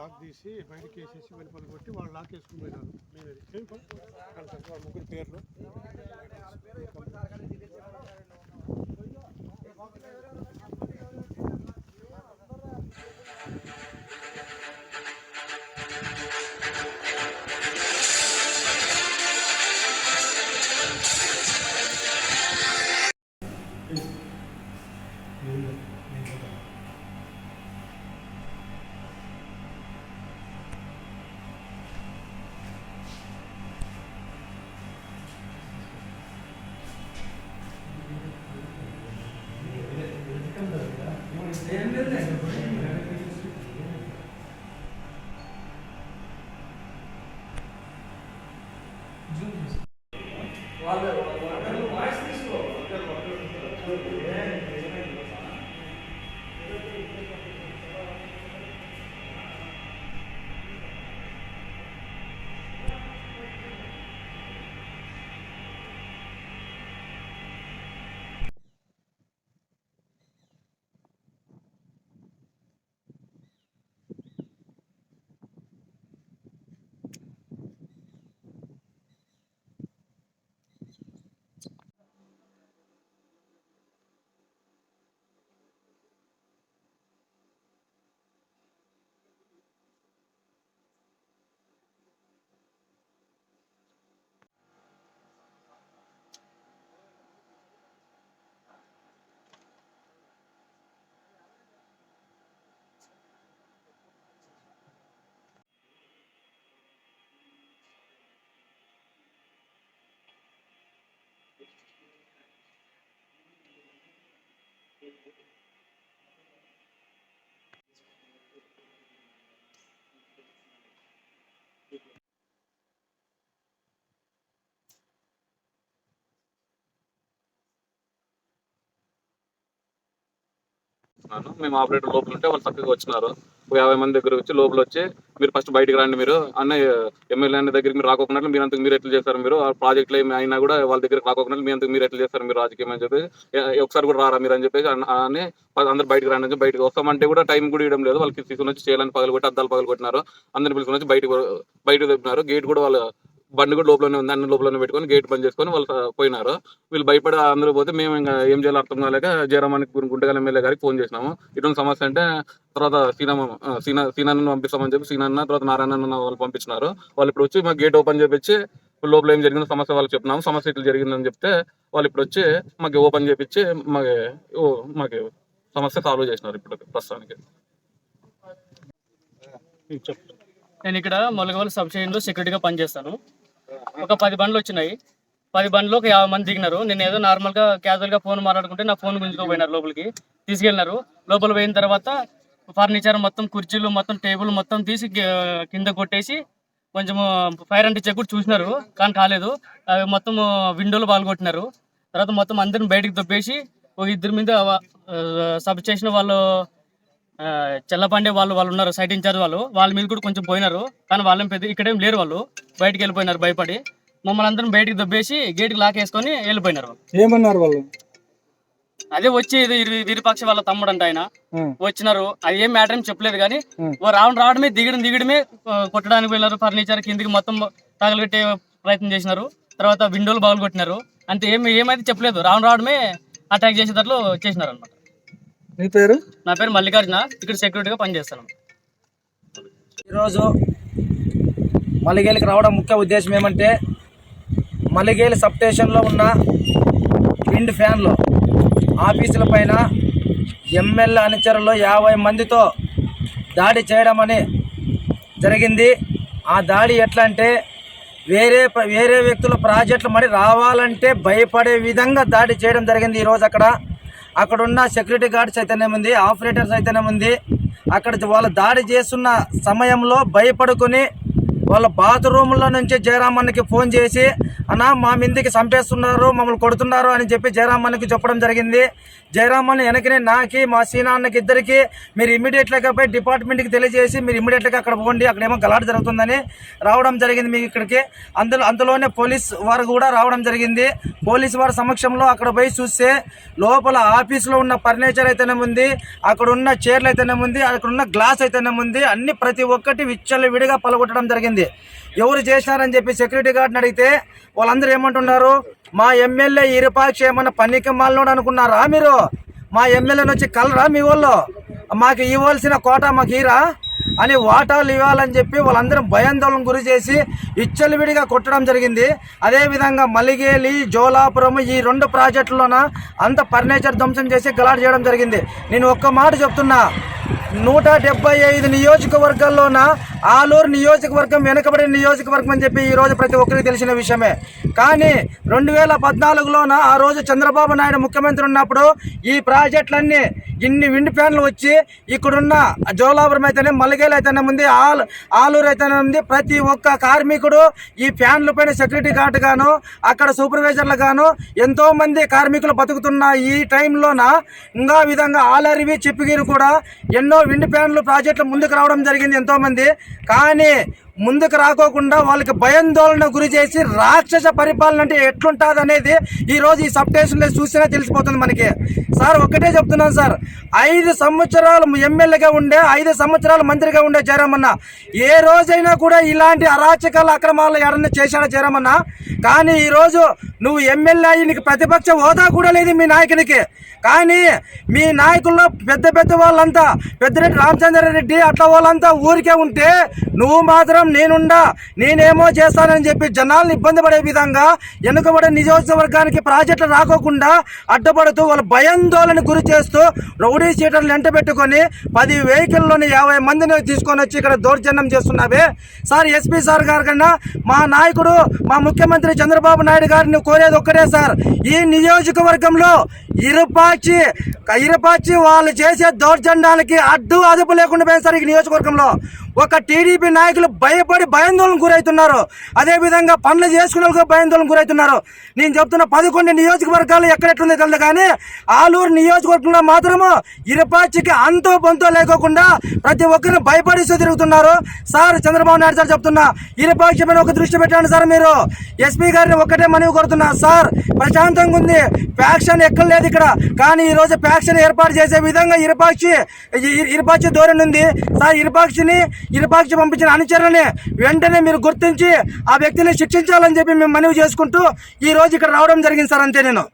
Lock తీసి బయటకి వేసేసి వెనుపల కొట్టి వాళ్ళు లాక్ వేసుకుని పోయినారు. మీరు ఏం వాళ్ళ ముగ్గురు పేర్లు. వాళ్ళు మేము ఆపరేటర్ లోపల ఉంటే వాళ్ళు చక్కగా వచ్చినారు. ఒక యాభై మంది దగ్గర వచ్చి లోపల వచ్చి మీరు ఫస్ట్ బయటకు రండి మీరు. అన్న ఎమ్మెల్యే అన్న దగ్గరికి మీరు రాకోకున్నట్లు మీరు అంతకు మీరు ఎట్లా చేస్తారు మీరు? ఆ ప్రాజెక్టులు ఏమి అయినా కూడా వాళ్ళ దగ్గర రాకోకున్నట్లు మీ అంతకు మీరు ఎట్లా చేస్తారు మీరు రాజకీయం అని చెప్పేసి ఒకసారి కూడా రారా మీరు అని చెప్పేసి అని అందరు బయటకు రండి అని చెప్పి బయటకు వస్తామంటే కూడా టైం కూడా ఇవ్వడం లేదు. వాళ్ళకి తీసుకుని వచ్చి చేయాలని పగలు కొట్టి అద్దాలు పగలు కొట్టినారు అందరిని పిలుచుకుని వచ్చి బయటకు బయటకు తెప్పినారు గేట్ కూడా వాళ్ళు బండి కూడా లోపలనే ఉంది. అన్ని లోపలనే పెట్టుకొని గేట్ బంద్ చేసుకొని వాళ్ళు పోయినారు. వీళ్ళు భయపడి అందరూ పోతే మేము ఇంకా ఏం చేయాలో అర్థం కాలేక జయరామానికి గుంటగల ఎమ్మెల్యే గారికి ఫోన్ చేసినాము. ఇటువంటి సమస్య అంటే తర్వాత సీనమ్మ సీనా సీనాన్ని పంపిస్తామని చెప్పి సీనన్న తర్వాత నారాయణ వాళ్ళు పంపించినారు. వాళ్ళు ఇప్పుడు వచ్చి మా గేట్ ఓపెన్ చేపించి లోపల ఏం జరిగిందో సమస్య వాళ్ళకి చెప్పినాము సమస్య ఇట్లా జరిగిందని చెప్తే వాళ్ళు ఇప్పుడు వచ్చి మాకు ఓపెన్ చేపించి మాకు ఓ, మాకు సమస్య సాల్వ్ చేసినారు ఇప్పుడు ప్రస్తుతానికి. నేను ఇక్కడ మొలగవల్ సబ్ స్టేషన్లో సెక్యూరిటీగా పనిచేస్తాను. ఒక పది బండ్లు వచ్చినాయి. పది బండ్లు ఒక యాభై మంది దిగినారు. నేను ఏదో నార్మల్గా క్యాజువల్గా ఫోన్ మాట్లాడుకుంటే నా ఫోన్ గుంజుకోపోయినారు లోపలికి. తీసుకెళ్ళినారు. లోపల పోయిన తర్వాత ఫర్నిచర్ మొత్తం కుర్చీలు మొత్తం టేబుల్ మొత్తం తీసి కింద కొట్టేసి కొంచెం ఫైర్ అంటించే కూడా చూసినారు. కానీ కాలేదు. అవి మొత్తం విండోలు పాల్గొట్టినారు తర్వాత మొత్తం అందరిని బయటకు దొబ్బేసి ఒక ఇద్దరి మీద సబ్ చేసిన వాళ్ళు చెల్లపండే వాళ్ళు వాళ్ళు ఉన్నారు సైట్ ఇన్ఛార్జ్ వాళ్ళు. వాళ్ళ మీద కూడా కొంచెం పోయినారు. కానీ వాళ్ళేం పెద్ద ఇక్కడేం లేరు వాళ్ళు. బయటికి వెళ్ళిపోయినారు భయపడి. మమ్మల్ని అందరం బయటికి దబ్బేసి గేట్కి లాక్ వేసుకొని వెళ్ళిపోయినారు. ఏమన్నారు వాళ్ళు? అదే వచ్చి ఇది విరుపక్ష వాళ్ళ తమ్ముడు అంట ఆయన వచ్చినారు. అది ఏం మ్యాటర్ ఏం చెప్పలేదు కానీ రావడం రావడమే దిగడం దిగడమే కొట్టడానికి వెళ్ళారు ఫర్నిచర్ కిందికి మొత్తం తగలబెట్టే ప్రయత్నం చేసినారు. తర్వాత విండోలు బాగులు కొట్టినారు. అంతే ఏమి ఏమైతే చెప్పలేదు. రావడం రావడమే అటాక్ చేసేటట్లు చేసినారు అనమాట నీ పేరు? నా పేరు మల్లికార్జున. ఇక్కడ సెక్యూరిటీగా పనిచేస్తాను ఈరోజు మలిగేలికి రావడం ముఖ్య ఉద్దేశం ఏమంటే మలిగేలి సబ్ స్టేషన్లో ఉన్న విండ్ ఫ్యాన్లు ఆఫీసుల పైన ఎమ్మెల్యే అనుచరులు యాభై మందితో దాడి చేయడం అని జరిగింది. ఆ దాడి ఎట్లా అంటే వేరే వేరే వ్యక్తుల ప్రాజెక్టులు మరి రావాలంటే భయపడే విధంగా దాడి చేయడం జరిగింది ఈరోజు అక్కడ. అక్కడ ఉన్న సెక్యూరిటీ గార్డ్స్ అయితేనే ఉంది ఆపరేటర్స్ అయితేనే ఉంది. అక్కడ వాళ్ళు దాడి చేస్తున్న సమయంలో భయపడుకొని వాళ్ళ బాత్రూంలో నుంచి జయరామన్నకి ఫోన్ చేసి అన్న మా మిందికి చంపేస్తున్నారు మమ్మల్ని కొడుతున్నారు అని చెప్పి జయరామన్నకి చెప్పడం జరిగింది. జయరామన్ వెనకనే నాకి మా సీనాన్నకి ఇద్దరికి మీరు ఇమీడియట్గా పోయి డిపార్ట్మెంట్కి తెలియజేసి మీరు ఇమీడియట్గా అక్కడ పోండి. అక్కడ ఏమో గలాట జరుగుతుందని రావడం జరిగింది మీకు ఇక్కడికి. అందులో అందులోనే పోలీస్ వారు కూడా రావడం జరిగింది. పోలీస్ వారి సమక్షంలో అక్కడ పోయి చూస్తే లోపల ఆఫీస్లో ఉన్న ఫర్నిచర్ అయితేనే ఉంది అక్కడ ఉన్న చైర్లు అయితేనే ఉంది అక్కడ ఉన్న గ్లాస్ అయితేనే ఉంది. అన్ని ప్రతి ఒక్కటి విచ్చలు విడిగా పలగొట్టడం జరిగింది. ఎవరు చేశారని చెప్పి సెక్యూరిటీ గార్డ్ని అడిగితే వాళ్ళందరూ ఏమంటున్నారు? మా ఎమ్మెల్యే ఇరుపాక్షి ఏమన్నా పనికి మాలనోడు అనుకున్నారా మీరు? మా ఎమ్మెల్యేని వచ్చి కలరా మీ వాళ్ళు మాకు ఇవ్వాల్సిన కోట మాకు ఇరా అని వాటాలు ఇవ్వాలని చెప్పి వాళ్ళందరం భయాందోళన గురి చేసి విచ్చలవిడిగా కొట్టడం జరిగింది. అదేవిధంగా మలిగేలి జోలాపురం ఈ రెండు ప్రాజెక్టులోన అంత ఫర్నిచర్ ధ్వంసం చేసి గలాట్ చేయడం జరిగింది. నేను ఒక్క మాట చెప్తున్నా. నూట డెబ్బై ఐదు నియోజకవర్గాల్లోన ఆలూరు నియోజకవర్గం వెనుకబడిన నియోజకవర్గం అని చెప్పి ఈ రోజు ప్రతి ఒక్కరికి తెలిసిన విషయమే. కానీ రెండు వేల పద్నాలుగులోన ఆ రోజు చంద్రబాబు నాయుడు ముఖ్యమంత్రి ఉన్నప్పుడు ఈ ప్రాజెక్టులన్నీ ఇన్ని విండ్ ఫ్యాన్లు వచ్చి ఇక్కడున్న జోలాపురం అయితేనే మల్లగేలు అయితేనే ఉంది ఆల్ ఆలూరు అయితేనే ఉంది. ప్రతి ఒక్క కార్మికుడు ఈ ఫ్యాన్ల పైన సెక్యూరిటీ గార్డ్ గాను అక్కడ సూపర్వైజర్లు గాను ఎంతోమంది కార్మికులు బతుకుతున్న ఈ టైంలోన ఇంకా విధంగా ఆలరివి చిప్పగిరి కూడా ఎన్నో విండ్ ఫ్యాన్లు ప్రాజెక్టులు ముందుకు రావడం జరిగింది ఎంతోమంది కానీ ముందుకు రాకోకుండా వాళ్ళకి భయాందోళన గురి చేసి రాక్షస పరిపాలన అంటే ఎట్లుంటుంది అనేది ఈరోజు ఈ సబ్ స్టేషన్లో చూసినా తెలిసిపోతుంది మనకి. సార్ ఒక్కటే చెప్తున్నాను సార్. ఐదు సంవత్సరాలు ఎమ్మెల్యేగా ఉండే ఐదు సంవత్సరాలు మంత్రిగా ఉండే జయరామన్న. ఏ రోజైనా కూడా ఇలాంటి అరాచకాల అక్రమాలు ఎవరన్నా చేశాడా జయరామన్న? కానీ ఈరోజు నువ్వు ఎమ్మెల్యే అయ్యి నీకు ప్రతిపక్ష హోదా కూడా లేదు మీ నాయకునికి. కానీ మీ నాయకుల్లో పెద్ద పెద్ద వాళ్ళంతా పెద్దిరెడ్డి రామచంద్రారెడ్డి అట్లా వాళ్ళంతా ఊరికే ఉంటే నువ్వు మాత్రం నేనుండా నేనేమో చేస్తానని చెప్పి జనాల్ని ఇబ్బంది పడే విధంగా వెనుకబడే నియోజకవర్గానికి ప్రాజెక్టులు రాకోకుండా అడ్డుపడుతూ వాళ్ళ భయాందోళన గురి చేస్తూ రౌడీ సీటర్లు ఎంట పెట్టుకొని పది వెహికల్లోని యాభై మందిని తీసుకొని వచ్చి ఇక్కడ దౌర్జన్యం చేస్తున్నావే. సార్ ఎస్పీ సార్ గారి కన్నా మా నాయకుడు మా ముఖ్యమంత్రి చంద్రబాబు నాయుడు గారిని కోరేది ఒక్కటే సార్. ఈ నియోజకవర్గంలో ఇరుపాచి ఇరుపాచి వాళ్ళు చేసే దౌర్జన్యానికి అడ్డు అదుపు లేకుండా పోయింది సార్ ఈ నియోజకవర్గంలో ఒక టీడీపీ నాయకులు భయపడి భయాందోళన గురవుతున్నారు. అదేవిధంగా పనులు చేసుకునే భయాందోళన గురవుతున్నారు. నేను చెప్తున్న పదకొండు నియోజకవర్గాలు ఎక్కడెట్లుందో తెలియదు కానీ ఆలూరు నియోజకవర్గంలో మాత్రము ఇరుపాచికి అంతో పొంతో లేకోకుండా ప్రతి ఒక్కరిని భయపడిస్తూ తిరుగుతున్నారు. సార్ చంద్రబాబు నాయుడు సార్ చెప్తున్నా ఇరుపాక్షి మీద ఒక దృష్టి పెట్టండి సార్ మీరు. ఎస్పీ గారిని ఒక్కటే మనవి కోరుతున్నా సార్ ప్రశాంతంగా ఉంది. ఫ్యాక్షన్ ఎక్కడ లేదు ఇక్కడ. కానీ ఈరోజు రోజు ఫ్యాక్షన్ ఏర్పాటు చేసే విధంగా ఇరుపాక్షి ఇరుపాక్షి ధోరణి ఉంది. సార్ ఇరుపాక్షిని ఇరుపాక్షి పంపించిన అనుచరులని వెంటనే మీరు గుర్తించి ఆ వ్యక్తిని శిక్షించాలని చెప్పి మేము మనవి చేసుకుంటూ ఈ రోజు ఇక్కడ రావడం జరిగింది సార్ అంతే నేను.